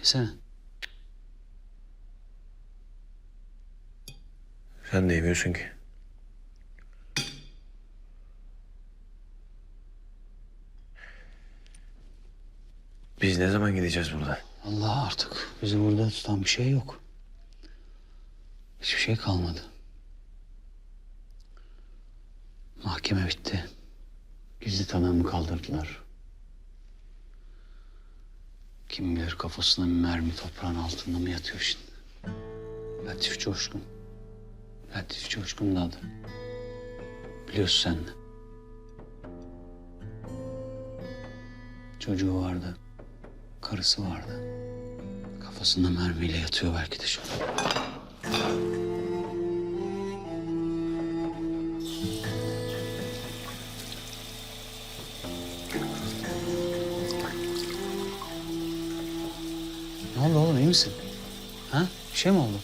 Yesene. Sen de yemiyorsun ki. Biz ne zaman gideceğiz buradan? Allah artık bizi burada tutan bir şey yok. Hiçbir şey kalmadı. Mahkeme bitti. Gizli tanığımı kaldırdılar. Kim bilir kafasına mermi toprağın altında mı yatıyor şimdi? Latif Coşkun. Latif Coşkun da adı. Biliyorsun sen de. Çocuğu vardı. Karısı vardı. Kafasında mermiyle yatıyor belki de şu an. Oldu oğlum iyi misin? Ha? Bir şey mi oldu?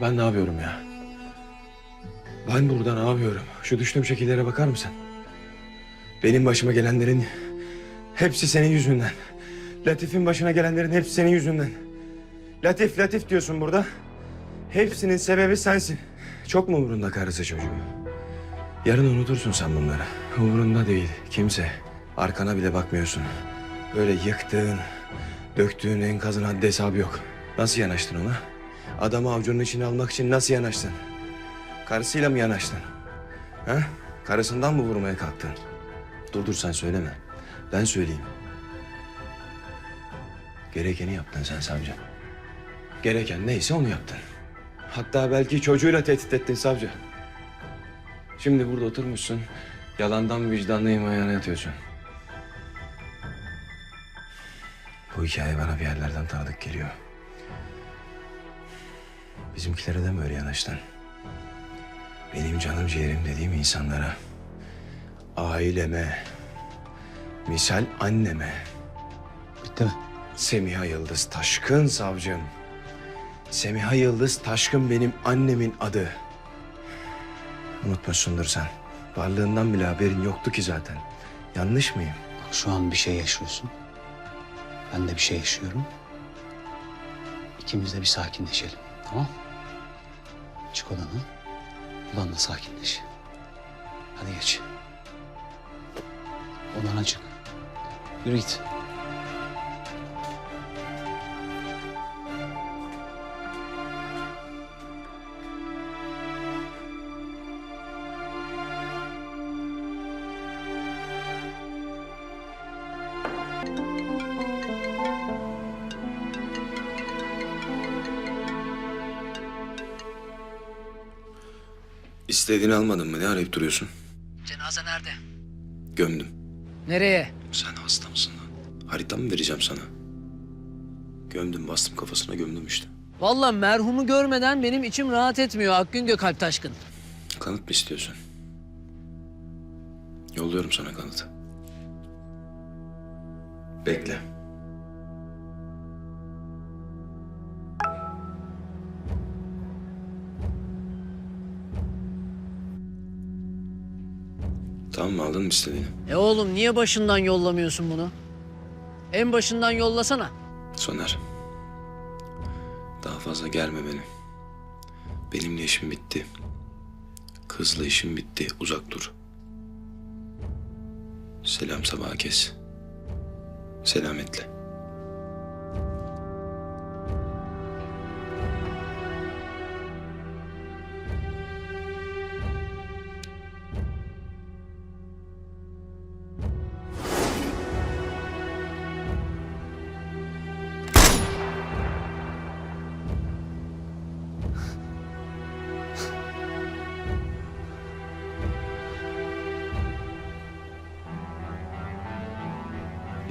Ben ne yapıyorum ya? Ben burada ne yapıyorum? Şu düştüğüm şekillere bakar mısın? Benim başıma gelenlerin hepsi senin yüzünden. Latif'in başına gelenlerin hepsi senin yüzünden. Latif, Latif diyorsun burada. Hepsinin sebebi sensin. Çok mu umurunda karısı çocuğu? Yarın unutursun sen bunları. Umurunda değil kimse. Arkana bile bakmıyorsun. Böyle yıktığın, döktüğün enkazın haddi hesabı yok. Nasıl yanaştın ona? Adamı avucunun içine almak için nasıl yanaştın? Karısıyla mı yanaştın? Ha? Karısından mı vurmaya kalktın? Dur dur sen söyleme. Ben söyleyeyim. Gerekeni yaptın sen savcı. Gereken neyse onu yaptın. Hatta belki çocuğuyla tehdit ettin savcı. Şimdi burada oturmuşsun. Yalandan vicdanlı ayağına yatıyorsun. Bu hikaye bana bir yerlerden tanıdık geliyor. Bizimkilere de mi öyle yanaştın? Benim canım ciğerim dediğim insanlara, aileme, misal anneme, Bitti mi? Semiha Yıldız Taşkın savcım. Semiha Yıldız Taşkın benim annemin adı. Unutmuşsundur sen. Varlığından bile haberin yoktu ki zaten. Yanlış mıyım? Şu an bir şey yaşıyorsun. Ben de bir şey yaşıyorum. İkimiz de bir sakinleşelim. Tamam Çık odana. Odanda sakinleş. Hadi geç. Odana çık. Yürü git. İstediğini almadın mı? Ne arayıp duruyorsun? Cenaze nerede? Gömdüm. Nereye? Sen hasta mısın lan? Harita mı vereceğim sana? Gömdüm bastım kafasına gömdüm işte. Vallahi merhumu görmeden benim içim rahat etmiyor Akgün Gökalp Taşkın. Kanıt mı istiyorsun? Yolluyorum sana kanıtı. Bekle. Tamam mı aldın mı istediğini? E oğlum niye başından yollamıyorsun bunu? En başından yollasana. Soner. Daha fazla gelme beni. Benimle işim bitti. Kızla işim bitti. Uzak dur. Selam sabaha kes. Selametle.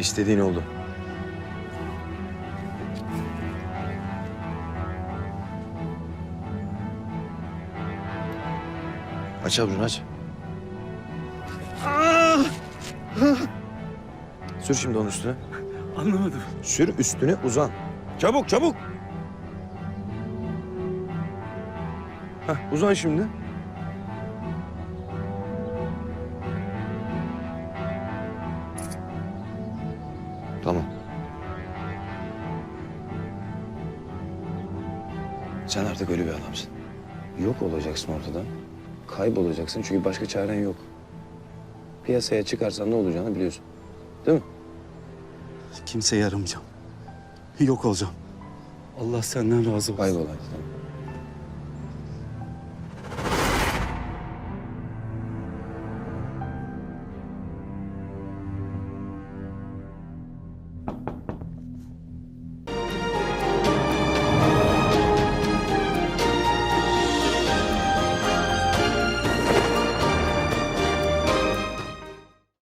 İstediğin oldu. Aç avucunu aç. Sür şimdi onun üstüne. Anlamadım. Sür üstüne uzan. Çabuk çabuk. Hah, uzan şimdi. Tamam. Sen artık ölü bir adamsın. Yok olacaksın ortadan. Kaybolacaksın çünkü başka çaren yok. Piyasaya çıkarsan ne olacağını biliyorsun. Değil mi? Kimseye yaramayacağım. Yok olacağım. Allah senden razı olsun. Kaybol tamam.